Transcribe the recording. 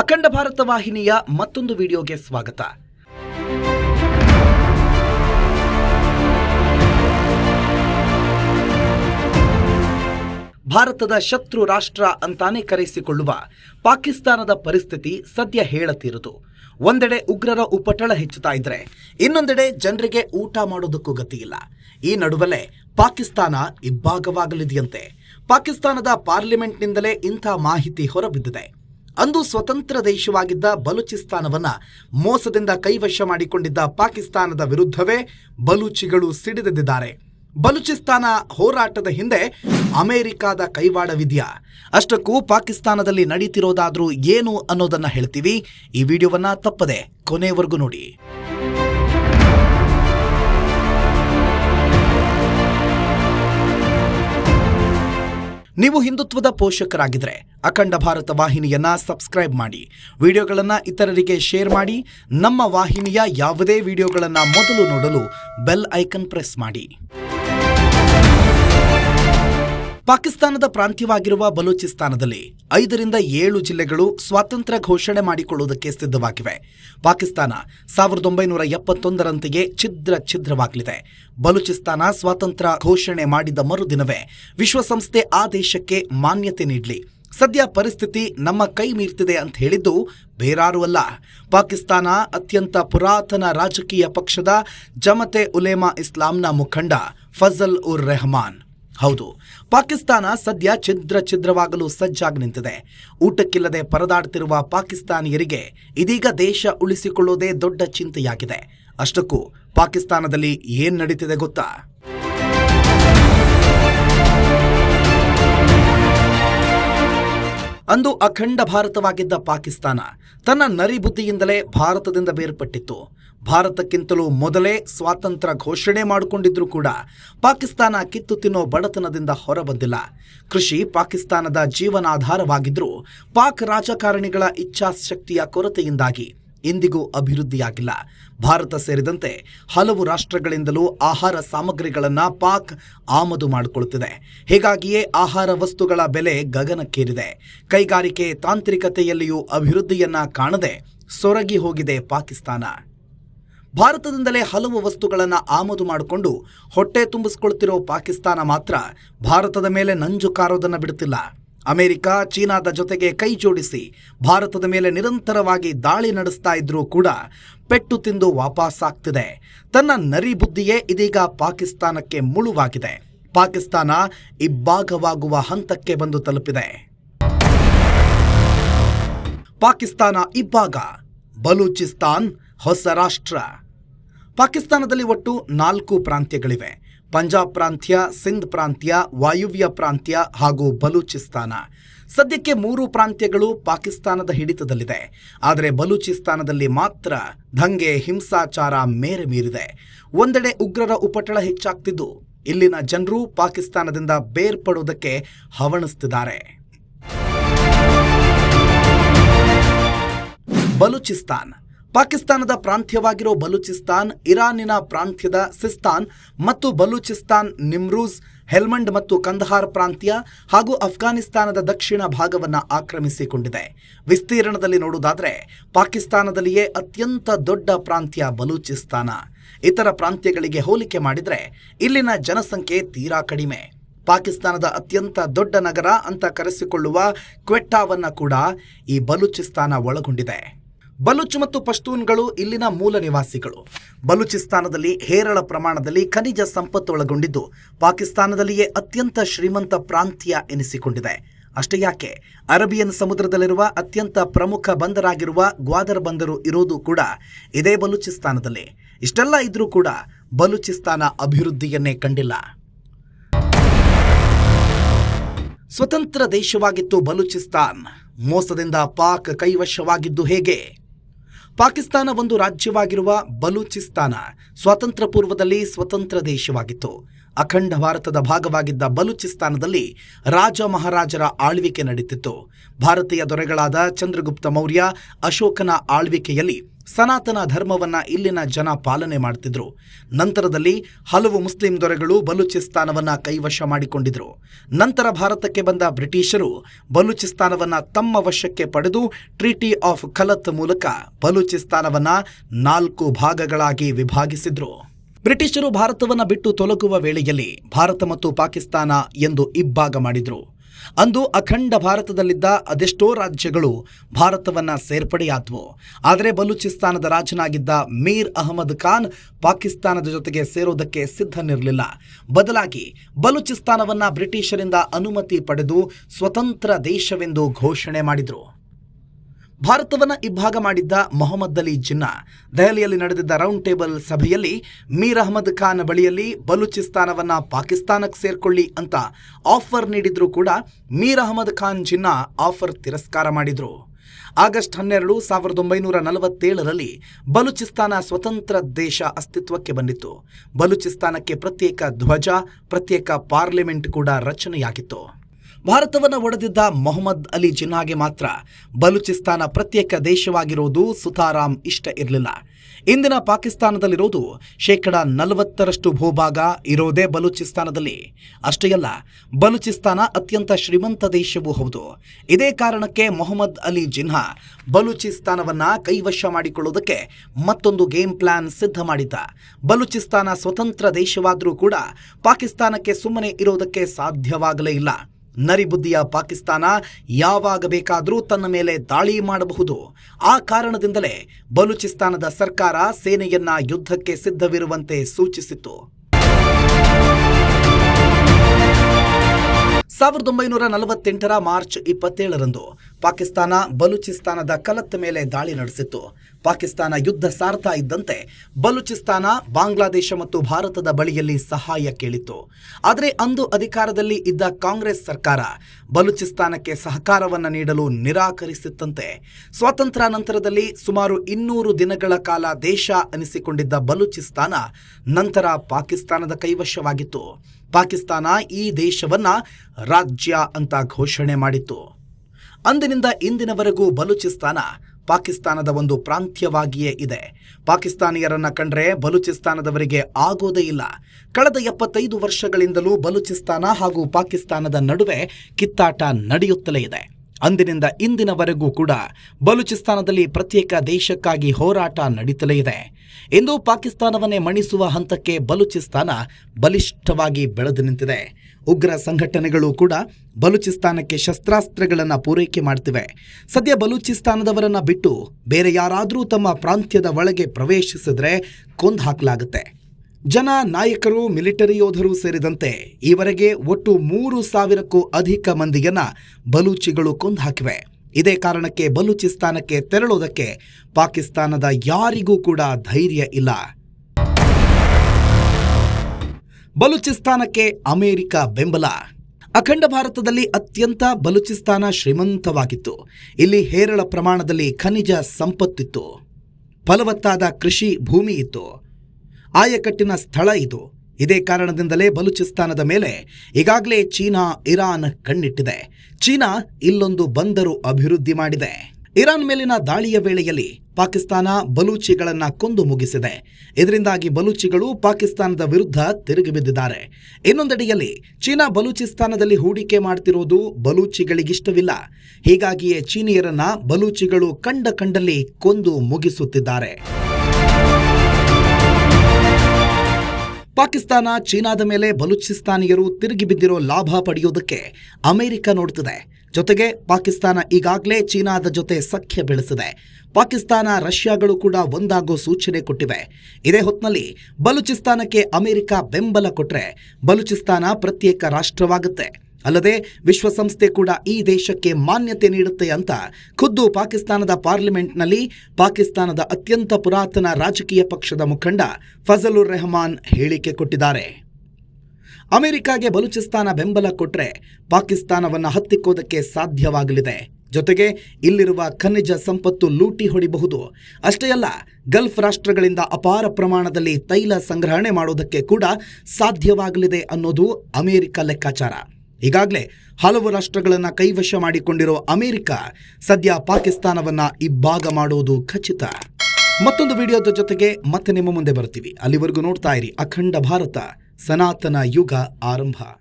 ಅಖಂಡ ಭಾರತ ವಾಹಿನಿಯ ಮತ್ತೊಂದು ವಿಡಿಯೋಗೆ ಸ್ವಾಗತ. ಭಾರತದ ಶತ್ರು ರಾಷ್ಟ್ರ ಅಂತಾನೆ ಕರೆಸಿಕೊಳ್ಳುವ ಪಾಕಿಸ್ತಾನದ ಪರಿಸ್ಥಿತಿ ಸದ್ಯ ಹೇಳತೀರದು. ಒಂದೆಡೆ ಉಗ್ರರ ಉಪಟಳ ಹೆಚ್ಚುತ್ತಾ ಇದ್ರೆ, ಇನ್ನೊಂದೆಡೆ ಜನರಿಗೆ ಊಟ ಮಾಡೋದಕ್ಕೂ ಗತಿಯಿಲ್ಲ ಈ ನಡುವಲ್ಲೇ ಪಾಕಿಸ್ತಾನ ಇಬ್ಬಾಗವಾಗಲಿದೆಯಂತೆ ಪಾಕಿಸ್ತಾನದ ಪಾರ್ಲಿಮೆಂಟ್ನಿಂದಲೇ ಇಂಥ ಮಾಹಿತಿ ಹೊರಬಿದ್ದಿದೆ. ಅಂದು ಸ್ವತಂತ್ರ ದೇಶವಾಗಿದ್ದ ಬಲೂಚಿಸ್ತಾನವನ್ನ ಮೋಸದಿಂದ ಕೈವಶ ಮಾಡಿಕೊಂಡಿದ್ದ ಪಾಕಿಸ್ತಾನದ ವಿರುದ್ಧವೇ ಬಲೂಚಿಗಳು ಸಿಡಿದೆದ್ದಿದ್ದಾರೆ. ಬಲೂಚಿಸ್ತಾನ ಹೋರಾಟದ ಹಿಂದೆ ಅಮೆರಿಕಾದ ಕೈವಾಡವಿದೆಯಾ ಅಷ್ಟಕ್ಕೂ ಪಾಕಿಸ್ತಾನದಲ್ಲಿ ನಡೀತಿರೋದಾದ್ರೂ ಏನು ಅನ್ನೋದನ್ನ ಹೇಳ್ತೀವಿ. ಈ ವಿಡಿಯೋವನ್ನ ತಪ್ಪದೆ ಕೊನೆವರೆಗೂ ನೋಡಿ. ನೀವು ಹಿಂದುತ್ವದ ಪೋಷಕರಾಗಿದ್ರೆ ಅಖಂಡ ಭಾರತ ವಾಹಿನಿಯನ್ನ ಸಬ್ಸ್ಕ್ರೈಬ್ ಮಾಡಿ, ವಿಡಿಯೋಗಳನ್ನ ಇತರರಿಗೆ ಶೇರ್ ಮಾಡಿ, ನಮ್ಮ ವಾಹಿನಿಯ ಯಾವುದೇ ವಿಡಿಯೋಗಳನ್ನ ಮೊದಲು ನೋಡಲು ಬೆಲ್ ಐಕನ್ ಪ್ರೆಸ್ ಮಾಡಿ. ಪಾಕಿಸ್ತಾನದ ಪ್ರಾಂತ್ಯವಾಗಿರುವ ಬಲೂಚಿಸ್ತಾನದಲ್ಲಿ ಐದರಿಂದ ಏಳು ಜಿಲ್ಲೆಗಳು ಸ್ವಾತಂತ್ರ್ಯ ಘೋಷಣೆ ಮಾಡಿಕೊಳ್ಳುವುದಕ್ಕೆ ಸಿದ್ಧವಾಗಿವೆ. ಪಾಕಿಸ್ತಾನ ಸಾವಿರದ ಒಂಬೈನೂರ ಎಪ್ಪತ್ತೊಂದರಂತೆಯೇ ಛಿದ್ರ ಛಿದ್ರವಾಗಲಿದೆ. ಬಲೂಚಿಸ್ತಾನ ಸ್ವಾತಂತ್ರ್ಯ ಘೋಷಣೆ ಮಾಡಿದ ಮರುದಿನವೇ ವಿಶ್ವಸಂಸ್ಥೆ ಆ ದೇಶಕ್ಕೆ ಮಾನ್ಯತೆ ನೀಡಲಿ. ಸದ್ಯ ಪರಿಸ್ಥಿತಿ ನಮ್ಮ ಕೈ ಮೀರ್ತಿದೆ ಅಂತ ಹೇಳಿದ್ದು ಬೇರಾರೂ ಅಲ್ಲ. ಪಾಕಿಸ್ತಾನ ಅತ್ಯಂತ ಪುರಾತನ ರಾಜಕೀಯ ಪಕ್ಷದ ಜಮತೆ ಉಲೇಮಾ ಇಸ್ಲಾಂನ ಮುಖಂಡ ಫಜಲ್ ಉರ್ ರೆಹಮಾನ್ ಹೌದು, ಪಾಕಿಸ್ತಾನ ಸದ್ಯ ಛಿದ್ರ ಛಿದ್ರವಾಗಲು ಸಜ್ಜಾಗಿ ನಿಂತಿದೆ. ಊಟಕ್ಕಿಲ್ಲದೆ ಪರದಾಡ್ತಿರುವ ಪಾಕಿಸ್ತಾನಿಯರಿಗೆ ಇದೀಗ ದೇಶ ಉಳಿಸಿಕೊಳ್ಳೋದೇ ದೊಡ್ಡ ಚಿಂತೆಯಾಗಿದೆ. ಅಷ್ಟಕ್ಕೂ ಪಾಕಿಸ್ತಾನದಲ್ಲಿ ಏನ್ ನಡೀತಿದೆ ಗೊತ್ತಾ? ಅಂದು ಅಖಂಡ ಭಾರತವಾಗಿದ್ದ ಪಾಕಿಸ್ತಾನ ತನ್ನ ನರಿಬುದ್ಧಿಯಿಂದಲೇ ಭಾರತದಿಂದ ಬೇರ್ಪಟ್ಟಿತ್ತು. ಭಾರತಕ್ಕಿಂತಲೂ ಮೊದಲೇ ಸ್ವಾತಂತ್ರ್ಯ ಘೋಷಣೆ ಮಾಡಿಕೊಂಡಿದ್ರೂ ಕೂಡ ಪಾಕಿಸ್ತಾನ ಕಿತ್ತು ತಿನ್ನೋ ಬಡತನದಿಂದ ಹೊರಬಂದಿಲ್ಲ. ಕೃಷಿ ಪಾಕಿಸ್ತಾನದ ಜೀವನಾಧಾರವಾಗಿದ್ದರೂ ಪಾಕ್ ರಾಜಕಾರಣಿಗಳ ಇಚ್ಛಾಶಕ್ತಿಯ ಕೊರತೆಯಿಂದಾಗಿ ಇಂದಿಗೂ ಅಭಿವೃದ್ಧಿಯಾಗಿಲ್ಲ. ಭಾರತ ಸೇರಿದಂತೆ ಹಲವು ರಾಷ್ಟ್ರಗಳಿಂದಲೂ ಆಹಾರ ಸಾಮಗ್ರಿಗಳನ್ನು ಪಾಕ್ ಆಮದು ಮಾಡಿಕೊಳ್ಳುತ್ತಿದೆ. ಹೀಗಾಗಿಯೇ ಆಹಾರ ವಸ್ತುಗಳ ಬೆಲೆ ಗಗನಕ್ಕೇರಿದೆ. ಕೈಗಾರಿಕೆ ತಾಂತ್ರಿಕತೆಯಲ್ಲಿಯೂ ಅಭಿವೃದ್ಧಿಯನ್ನ ಕಾಣದೆ ಸೊರಗಿ ಹೋಗಿದೆ ಪಾಕಿಸ್ತಾನ. ಭಾರತದಿಂದಲೇ ಹಲವು ವಸ್ತುಗಳನ್ನು ಆಮದು ಮಾಡಿಕೊಂಡು ಹೊಟ್ಟೆ ತುಂಬಿಸ್ಕೊಳ್ತಿರೋ ಪಾಕಿಸ್ತಾನ ಮಾತ್ರ ಭಾರತದ ಮೇಲೆ ನಂಜು ಕಾರೋದನ್ನು ಬಿಡುತ್ತಿಲ್ಲ ಅಮೆರಿಕ, ಚೀನಾದ ಜೊತೆಗೆ ಕೈ ಜೋಡಿಸಿ ಭಾರತದ ಮೇಲೆ ನಿರಂತರವಾಗಿ ದಾಳಿ ನಡೆಸ್ತಾ ಇದ್ರೂ ಕೂಡ ಪೆಟ್ಟು ತಿಂದು ವಾಪಸ್ಸಾಗ್ತಿದೆ ತನ್ನ ನರಿ ಬುದ್ಧಿಯೇ ಇದೀಗ ಪಾಕಿಸ್ತಾನಕ್ಕೆ ಮುಳುವಾಗಿದೆ. ಪಾಕಿಸ್ತಾನ ಇಬ್ಬಾಗವಾಗುವ ಹಂತಕ್ಕೆ ಬಂದು ತಲುಪಿದೆ. ಪಾಕಿಸ್ತಾನ ಇಬ್ಬಾಗ ಬಲೂಚಿಸ್ತಾನ್ ಹೊಸ ರಾಷ್ಟ್ರ. ಪಾಕಿಸ್ತಾನದಲ್ಲಿ ಒಟ್ಟು ನಾಲ್ಕು ಪ್ರಾಂತ್ಯಗಳಿವೆ. ಪಂಜಾಬ್ ಪ್ರಾಂತ್ಯ, ಸಿಂಧ್ ಪ್ರಾಂತ್ಯ, ವಾಯುವ್ಯ ಪ್ರಾಂತ್ಯ ಹಾಗೂ ಬಲೂಚಿಸ್ತಾನ. ಸದ್ಯಕ್ಕೆ ಮೂರು ಪ್ರಾಂತ್ಯಗಳು ಪಾಕಿಸ್ತಾನದ ಹಿಡಿತದಲ್ಲಿದೆ. ಆದರೆ ಬಲೂಚಿಸ್ತಾನದಲ್ಲಿ ಮಾತ್ರ ದಂಗೆ, ಹಿಂಸಾಚಾರ ಮೇರೆ ಮೀರಿದೆ. ಒಂದೆಡೆ ಉಗ್ರರ ಉಪಟಳ ಹೆಚ್ಚಾಗ್ತಿದ್ದು. ಇಲ್ಲಿನ ಜನರು ಪಾಕಿಸ್ತಾನದಿಂದ ಬೇರ್ಪಡುವುದಕ್ಕೆ ಹವಣಿಸ್ತಿದ್ದಾರೆ. ಬಲೂಚಿಸ್ತಾನ್. ಪಾಕಿಸ್ತಾನದ ಪ್ರಾಂತ್ಯವಾಗಿರೋ ಬಲೂಚಿಸ್ತಾನ್, ಇರಾನಿನ ಪ್ರಾಂತ್ಯದ ಸಿಸ್ತಾನ್ ಮತ್ತು ಬಲೂಚಿಸ್ತಾನ್ ನಿಮ್ರೂಜ್, ಹೆಲ್ಮಂಡ್ ಮತ್ತು ಕಂದಹಾರ್ ಪ್ರಾಂತ್ಯ ಹಾಗೂ ಅಫ್ಘಾನಿಸ್ತಾನದ ದಕ್ಷಿಣ ಭಾಗವನ್ನ ಆಕ್ರಮಿಸಿಕೊಂಡಿದೆ. ವಿಸ್ತೀರ್ಣದಲ್ಲಿ ನೋಡುವುದಾದರೆ ಪಾಕಿಸ್ತಾನದಲ್ಲಿಯೇ ಅತ್ಯಂತ ದೊಡ್ಡ ಪ್ರಾಂತ್ಯ ಬಲೂಚಿಸ್ತಾನ. ಇತರ ಪ್ರಾಂತ್ಯಗಳಿಗೆ ಹೋಲಿಕೆ ಮಾಡಿದರೆ ಇಲ್ಲಿನ ಜನಸಂಖ್ಯೆ ತೀರಾ ಕಡಿಮೆ. ಪಾಕಿಸ್ತಾನದ ಅತ್ಯಂತ ದೊಡ್ಡ ನಗರ ಅಂತ ಕರೆಸಿಕೊಳ್ಳುವ ಕ್ವೆಟ್ಟಾವನ್ನ ಕೂಡ ಈ ಬಲೂಚಿಸ್ತಾನ ಒಳಗೊಂಡಿದೆ. ಬಲೂಚ್ ಮತ್ತು ಪಶ್ತೂನ್ಗಳು ಇಲ್ಲಿನ ಮೂಲ ನಿವಾಸಿಗಳು. ಬಲೂಚಿಸ್ತಾನದಲ್ಲಿ ಹೇರಳ ಪ್ರಮಾಣದಲ್ಲಿ ಖನಿಜ ಸಂಪತ್ತು ಒಳಗೊಂಡಿದ್ದು, ಪಾಕಿಸ್ತಾನದಲ್ಲಿಯೇ ಅತ್ಯಂತ ಶ್ರೀಮಂತ ಪ್ರಾಂತ್ಯ ಎನಿಸಿಕೊಂಡಿದೆ. ಅಷ್ಟೇ ಯಾಕೆ, ಅರಬಿಯನ್ ಸಮುದ್ರದಲ್ಲಿರುವ ಅತ್ಯಂತ ಪ್ರಮುಖ ಬಂದರಾಗಿರುವ ಗ್ವಾದರ್ ಬಂದರು ಇರೋದು ಕೂಡ ಇದೇ ಬಲೂಚಿಸ್ತಾನದಲ್ಲಿ. ಇಷ್ಟೆಲ್ಲ ಇದ್ರೂ ಕೂಡ ಬಲೂಚಿಸ್ತಾನ ಅಭಿವೃದ್ಧಿಯನ್ನೇ ಕಂಡಿಲ್ಲ. ಸ್ವತಂತ್ರ ದೇಶವಾಗಿತ್ತು ಬಲೂಚಿಸ್ತಾನ್. ಮೋಸದಿಂದ ಪಾಕ್ ಕೈವಶವಾಗಿದ್ದು ಹೇಗೆ? ಪಾಕಿಸ್ತಾನ ಒಂದು ರಾಜ್ಯವಾಗಿರುವ ಬಲೂಚಿಸ್ತಾನ ಸ್ವಾತಂತ್ರ್ಯ ಪೂರ್ವದಲ್ಲಿ ಸ್ವತಂತ್ರ ದೇಶವಾಗಿತ್ತು. ಅಖಂಡ ಭಾರತದ ಭಾಗವಾಗಿದ್ದ ಬಲೂಚಿಸ್ತಾನದಲ್ಲಿ ರಾಜ ಮಹಾರಾಜರ ಆಳ್ವಿಕೆ ನಡೀತಿತ್ತು. ಭಾರತೀಯ ದೊರೆಗಳಾದ ಚಂದ್ರಗುಪ್ತ ಮೌರ್ಯ ಅಶೋಕನ ಆಳ್ವಿಕೆಯಲ್ಲಿ ಸನಾತನ ಧರ್ಮವನ್ನ ಇಲ್ಲಿನ ಜನ ಪಾಲನೆ ಮಾಡ್ತಿದ್ರು. ನಂತರದಲ್ಲಿ ಹಲವು ಮುಸ್ಲಿಂ ದೊರೆಗಳು ಬಲೂಚಿಸ್ತಾನವನ್ನು ಕೈವಶ ಮಾಡಿಕೊಂಡಿದ್ರು. ನಂತರ ಭಾರತಕ್ಕೆ ಬಂದ ಬ್ರಿಟಿಷರು ಬಲೂಚಿಸ್ತಾನವನ್ನು ತಮ್ಮ ವಶಕ್ಕೆ ಪಡೆದು ಟ್ರೀಟಿ ಆಫ್ ಖಲತ್ ಮೂಲಕ ಬಲೂಚಿಸ್ತಾನವನ್ನು ನಾಲ್ಕು ಭಾಗಗಳಾಗಿ ವಿಭಾಗಿಸಿದ್ರು. ಬ್ರಿಟಿಷರು ಭಾರತವನ್ನು ಬಿಟ್ಟು ತೊಲಗುವ ವೇಳೆಯಲ್ಲಿ ಭಾರತ ಮತ್ತು ಪಾಕಿಸ್ತಾನ ಎಂದು ಇಬ್ಬಾಗ ಮಾಡಿದ್ರು. ಅಂದು ಅಖಂಡ ಭಾರತದಲ್ಲಿದ್ದ ಅದೆಷ್ಟೋ ರಾಜ್ಯಗಳು ಭಾರತವನ್ನ ಸೇರ್ಪಡೆಯಾದವು. ಆದರೆ ಬಲೂಚಿಸ್ತಾನದ ರಾಜನಾಗಿದ್ದ ಮೀರ್ ಅಹಮದ್ ಖಾನ್ ಪಾಕಿಸ್ತಾನದ ಜೊತೆಗೆ ಸೇರೋದಕ್ಕೆ ಸಿದ್ಧನಿರಲಿಲ್ಲ. ಬದಲಾಗಿ ಬಲೂಚಿಸ್ತಾನವನ್ನ ಬ್ರಿಟಿಷರಿಂದ ಅನುಮತಿ ಪಡೆದು ಸ್ವತಂತ್ರ ದೇಶವೆಂದು ಘೋಷಣೆ ಮಾಡಿದ್ರು. ಭಾರತವನ್ನ ಇಬ್ಬಾಗ ಮಾಡಿದ್ದ ಮೊಹಮ್ಮದ್ ಅಲಿ ಜಿನ್ನಾ ದೆಹಲಿಯಲ್ಲಿ ನಡೆದಿದ್ದ ರೌಂಡ್ ಟೇಬಲ್ ಸಭೆಯಲ್ಲಿ ಮೀರ್ ಅಹಮದ್ ಖಾನ್ ಬಳಿಯಲ್ಲಿ ಬಲೂಚಿಸ್ತಾನವನ್ನು ಪಾಕಿಸ್ತಾನಕ್ಕೆ ಸೇರ್ಕೊಳ್ಳಿ ಅಂತ ಆಫರ್ ನೀಡಿದ್ರೂ ಕೂಡ ಮೀರ್ ಅಹಮದ್ ಖಾನ್ ಜಿನ್ನಾ ಆಫರ್ ತಿರಸ್ಕಾರ ಮಾಡಿದ್ರು. ಆಗಸ್ಟ್ ಹನ್ನೆರಡು ಸಾವಿರದ ಒಂಬೈನೂರ ನಲವತ್ತೇಳರಲ್ಲಿ ಬಲೂಚಿಸ್ತಾನ ಸ್ವತಂತ್ರ ದೇಶ ಅಸ್ತಿತ್ವಕ್ಕೆ ಬಂದಿತ್ತು. ಬಲೂಚಿಸ್ತಾನಕ್ಕೆ ಪ್ರತ್ಯೇಕ ಧ್ವಜ, ಪ್ರತ್ಯೇಕ ಪಾರ್ಲಿಮೆಂಟ್ ಕೂಡ ರಚನೆಯಾಗಿತ್ತು. ಭಾರತವನ್ನು ಒಡೆದಿದ್ದ ಮೊಹಮ್ಮದ್ ಅಲಿ ಜಿನ್ನಾಗೆ ಮಾತ್ರ ಬಲೂಚಿಸ್ತಾನ ಪ್ರತ್ಯೇಕ ದೇಶವಾಗಿರೋದು ಸುತಾರಾಮ್ ಇಷ್ಟ ಇರಲಿಲ್ಲ. ಇಂದಿನ ಪಾಕಿಸ್ತಾನದಲ್ಲಿರೋದು ಶೇಕಡ ನಲವತ್ತರಷ್ಟು ಭೂಭಾಗ ಇರೋದೇ ಬಲೂಚಿಸ್ತಾನದಲ್ಲಿ. ಅಷ್ಟೇ ಅಲ್ಲ, ಬಲೂಚಿಸ್ತಾನ ಅತ್ಯಂತ ಶ್ರೀಮಂತ ದೇಶವೂ ಹೌದು. ಇದೇ ಕಾರಣಕ್ಕೆ ಮೊಹಮ್ಮದ್ ಅಲಿ ಜಿನ್ಹಾ ಬಲೂಚಿಸ್ತಾನವನ್ನು ಕೈವಶ ಮಾಡಿಕೊಳ್ಳೋದಕ್ಕೆ ಮತ್ತೊಂದು ಗೇಮ್ ಪ್ಲಾನ್ ಸಿದ್ಧ ಮಾಡಿದ್ದ. ಬಲೂಚಿಸ್ತಾನ ಸ್ವತಂತ್ರ ದೇಶವಾದರೂ ಕೂಡ ಪಾಕಿಸ್ತಾನಕ್ಕೆ ಸುಮ್ಮನೆ ಇರೋದಕ್ಕೆ ಸಾಧ್ಯವಾಗಲೇ ಇಲ್ಲ. ನರಿಬುದ್ಧಿಯ ಪಾಕಿಸ್ತಾನ ಯಾವಾಗ ಬೇಕಾದರೂ ತನ್ನ ಮೇಲೆ ದಾಳಿ ಮಾಡಬಹುದು. ಆ ಕಾರಣದಿಂದಲೇ ಬಲೂಚಿಸ್ತಾನದ ಸರ್ಕಾರ ಸೇನೆಯನ್ನ ಯುದ್ಧಕ್ಕೆ ಸಿದ್ಧವಿರುವಂತೆ ಸೂಚಿಸಿತ್ತು. ಸಾವಿರದ ಒಂಬೈನೂರ ನಲವತ್ತೆಂಟರ ಮಾರ್ಚ್ ಇಪ್ಪತ್ತೇಳರಂದು ಪಾಕಿಸ್ತಾನ ಬಲೂಚಿಸ್ತಾನದ ಕಲತ್ ಮೇಲೆ ದಾಳಿ ನಡೆಸಿತ್ತು. ಪಾಕಿಸ್ತಾನ ಯುದ್ಧ ಸಾರ್ಥ ಇದ್ದಂತೆ ಬಲೂಚಿಸ್ತಾನ, ಬಾಂಗ್ಲಾದೇಶ ಮತ್ತು ಭಾರತದ ಬಳಿಯಲ್ಲಿ ಸಹಾಯ ಕೇಳಿತ್ತು. ಆದರೆ ಅಂದು ಅಧಿಕಾರದಲ್ಲಿ ಇದ್ದ ಕಾಂಗ್ರೆಸ್ ಸರ್ಕಾರ ಬಲೂಚಿಸ್ತಾನಕ್ಕೆ ಸಹಕಾರವನ್ನು ನೀಡಲು ನಿರಾಕರಿಸಿತ್ತಂತೆ. ಸ್ವಾತಂತ್ರ್ಯ ನಂತರದಲ್ಲಿ ಸುಮಾರು ಇನ್ನೂರು ದಿನಗಳ ಕಾಲ ದೇಶ ಅನಿಸಿಕೊಂಡಿದ್ದ ಬಲೂಚಿಸ್ತಾನ ನಂತರ ಪಾಕಿಸ್ತಾನದ ಕೈವಶವಾಗಿತ್ತು. ಪಾಕಿಸ್ತಾನ ಈ ದೇಶವನ್ನ ರಾಜ್ಯ ಅಂತ ಘೋಷಣೆ ಮಾಡಿತ್ತು. ಅಂದಿನಿಂದ ಇಂದಿನವರೆಗೂ ಬಲೂಚಿಸ್ತಾನ ಪಾಕಿಸ್ತಾನದ ಒಂದು ಪ್ರಾಂತ್ಯವಾಗಿಯೇ ಇದೆ. ಪಾಕಿಸ್ತಾನಿಯರನ್ನ ಕಂಡ್ರೆ ಬಲೂಚಿಸ್ತಾನದವರಿಗೆ ಆಗೋದೇ ಇಲ್ಲ. ಕಳೆದ ಎಪ್ಪತ್ತೈದು ವರ್ಷಗಳಿಂದಲೂ ಬಲೂಚಿಸ್ತಾನ ಹಾಗೂ ಪಾಕಿಸ್ತಾನದ ನಡುವೆ ಕಿತ್ತಾಟ ನಡೆಯುತ್ತಲೇ ಇದೆ. ಅಂದಿನಿಂದ ಇಂದಿನವರೆಗೂ ಕೂಡ ಬಲೂಚಿಸ್ತಾನದಲ್ಲಿ ಪ್ರತ್ಯೇಕ ದೇಶಕ್ಕಾಗಿ ಹೋರಾಟ ನಡೀತಲೇ ಇದೆ. ಇಂದು ಪಾಕಿಸ್ತಾನವನ್ನೇ ಮಣಿಸುವ ಹಂತಕ್ಕೆ ಬಲೂಚಿಸ್ತಾನ ಬಲಿಷ್ಠವಾಗಿ ಬೆಳೆದು ನಿಂತಿದೆ. ಉಗ್ರ ಸಂಘಟನೆಗಳು ಕೂಡ ಬಲೂಚಿಸ್ತಾನಕ್ಕೆ ಶಸ್ತ್ರಾಸ್ತ್ರಗಳನ್ನು ಪೂರೈಕೆ ಮಾಡ್ತಿವೆ. ಸದ್ಯ ಬಲೂಚಿಸ್ತಾನದವರನ್ನ ಬಿಟ್ಟು ಬೇರೆ ಯಾರಾದರೂ ತಮ್ಮ ಪ್ರಾಂತ್ಯದ ಒಳಗೆ ಪ್ರವೇಶಿಸಿದ್ರೆ ಕೊಂದು ಹಾಕಲಾಗುತ್ತೆ. ಜನ, ನಾಯಕರು, ಮಿಲಿಟರಿ ಯೋಧರು ಸೇರಿದಂತೆ ಈವರೆಗೆ ಒಟ್ಟು ಮೂರು ಸಾವಿರಕ್ಕೂ ಅಧಿಕ ಮಂದಿಯನ್ನ ಬಲೂಚಿಗಳು ಕೊಂದು ಹಾಕಿವೆ. ಇದೇ ಕಾರಣಕ್ಕೆ ಬಲೂಚಿಸ್ತಾನಕ್ಕೆ ತೆರಳೋದಕ್ಕೆ ಪಾಕಿಸ್ತಾನದ ಯಾರಿಗೂ ಕೂಡ ಧೈರ್ಯ ಇಲ್ಲ. ಬಲೂಚಿಸ್ತಾನಕ್ಕೆ ಅಮೆರಿಕ ಬೆಂಬಲ. ಅಖಂಡ ಭಾರತದಲ್ಲಿ ಅತ್ಯಂತ ಬಲೂಚಿಸ್ತಾನ ಶ್ರೀಮಂತವಾಗಿತ್ತು. ಇಲ್ಲಿ ಹೇರಳ ಪ್ರಮಾಣದಲ್ಲಿ ಖನಿಜ ಸಂಪತ್ತಿತ್ತು. ಫಲವತ್ತಾದ ಕೃಷಿ ಭೂಮಿ ಇತ್ತು. ಆಯಕಟ್ಟಿನ ಸ್ಥಳ ಇದು. ಇದೇ ಕಾರಣದಿಂದಲೇ ಬಲೂಚಿಸ್ತಾನದ ಮೇಲೆ ಈಗಾಗಲೇ ಚೀನಾ ಇರಾನ್ ಕಣ್ಣಿಟ್ಟಿದೆ. ಚೀನಾ ಇಲ್ಲೊಂದು ಬಂದರು ಅಭಿವೃದ್ಧಿ ಮಾಡಿದೆ. ಇರಾನ್ ಮೇಲಿನ ದಾಳಿಯ ವೇಳೆಯಲ್ಲಿ ಪಾಕಿಸ್ತಾನ ಬಲೂಚಿಗಳನ್ನು ಕೊಂದು ಮುಗಿಸಿದೆ. ಇದರಿಂದಾಗಿ ಬಲೂಚಿಗಳು ಪಾಕಿಸ್ತಾನದ ವಿರುದ್ಧ ತಿರುಗಿ ಬಿದ್ದಿದ್ದಾರೆ. ಇನ್ನೊಂದೆಡೆಯಲ್ಲಿ ಚೀನಾ ಬಲೂಚಿಸ್ತಾನದಲ್ಲಿ ಹೂಡಿಕೆ ಮಾಡ್ತಿರೋದು ಬಲೂಚಿಗಳಿಗಿಷ್ಟವಿಲ್ಲ. ಹೀಗಾಗಿಯೇ ಚೀನಿಯರನ್ನ ಬಲೂಚಿಗಳು ಕಂಡ ಕಂಡಲ್ಲಿ ಕೊಂದು ಮುಗಿಸುತ್ತಿದ್ದಾರೆ. ಪಾಕಿಸ್ತಾನ ಚೀನಾದ ಮೇಲೆ ಬಲೂಚಿಸ್ತಾನಿಯರು ತಿರುಗಿ ಬಿದ್ದಿರೋ ಲಾಭ ಪಡೆಯೋದಕ್ಕೆ ಅಮೆರಿಕ ನೋಡ್ತಿದೆ. ಜೊತೆಗೆ ಪಾಕಿಸ್ತಾನ ಈಗಾಗಲೇ ಚೀನಾದ ಜೊತೆ ಸಖ್ಯ ಬೆಳೆಸಿದೆ. ಪಾಕಿಸ್ತಾನ, ರಷ್ಯಾಗಳು ಕೂಡ ಒಂದಾಗೋ ಸೂಚನೆ ಕೊಟ್ಟಿವೆ. ಇದೇ ಹೊತ್ತಿನಲ್ಲಿ ಬಲೂಚಿಸ್ತಾನಕ್ಕೆ ಅಮೆರಿಕ ಬೆಂಬಲ ಕೊಟ್ರೆ ಬಲೂಚಿಸ್ತಾನ ಪ್ರತ್ಯೇಕ ರಾಷ್ಟ್ರವಾಗುತ್ತೆ. ಅಲ್ಲದೆ ವಿಶ್ವಸಂಸ್ಥೆ ಕೂಡ ಈ ದೇಶಕ್ಕೆ ಮಾನ್ಯತೆ ನೀಡುತ್ತೆ ಅಂತ ಖುದ್ದು ಪಾಕಿಸ್ತಾನದ ಪಾರ್ಲಿಮೆಂಟ್ನಲ್ಲಿ ಪಾಕಿಸ್ತಾನದ ಅತ್ಯಂತ ಪುರಾತನ ರಾಜಕೀಯ ಪಕ್ಷದ ಮುಖಂಡ ಫಜಲುರ್ ರೆಹಮಾನ್ ಹೇಳಿಕೆ ಕೊಟ್ಟಿದ್ದಾರೆ. ಅಮೆರಿಕಾಗೆ ಬಲೂಚಿಸ್ತಾನ ಬೆಂಬಲ ಕೊಟ್ರೆ ಪಾಕಿಸ್ತಾನವನ್ನು ಹತ್ತಿಕ್ಕೋದಕ್ಕೆ ಸಾಧ್ಯವಾಗಲಿದೆ. ಜೊತೆಗೆ ಇಲ್ಲಿರುವ ಖನಿಜ ಸಂಪತ್ತು ಲೂಟಿ ಹೊಡಿಬಹುದು. ಅಷ್ಟೇ ಅಲ್ಲ, ಗಲ್ಫ್ ರಾಷ್ಟ್ರಗಳಿಂದ ಅಪಾರ ಪ್ರಮಾಣದಲ್ಲಿ ತೈಲ ಸಂಗ್ರಹಣೆ ಮಾಡೋದಕ್ಕೆ ಕೂಡ ಸಾಧ್ಯವಾಗಲಿದೆ ಅನ್ನೋದು ಅಮೆರಿಕ ಲೆಕ್ಕಾಚಾರ. ಈಗಾಗಲೇ ಹಲವು ರಾಷ್ಟ್ರಗಳನ್ನು ಕೈವಶ ಮಾಡಿಕೊಂಡಿರೋ ಅಮೆರಿಕ ಸದ್ಯ ಪಾಕಿಸ್ತಾನವನ್ನ ಇಬ್ಬಾಗ ಮಾಡೋದು ಖಚಿತ. ಮತ್ತೊಂದು ವಿಡಿಯೋದ ಜೊತೆಗೆ ಮತ್ತೆ ನಿಮ್ಮ ಮುಂದೆ ಬರ್ತೀವಿ. ಅಲ್ಲಿವರೆಗೂ ನೋಡ್ತಾ ಇರಿ ಅಖಂಡ ಭಾರತ. ಸನಾತನ ಯುಗ ಆರಂಭ.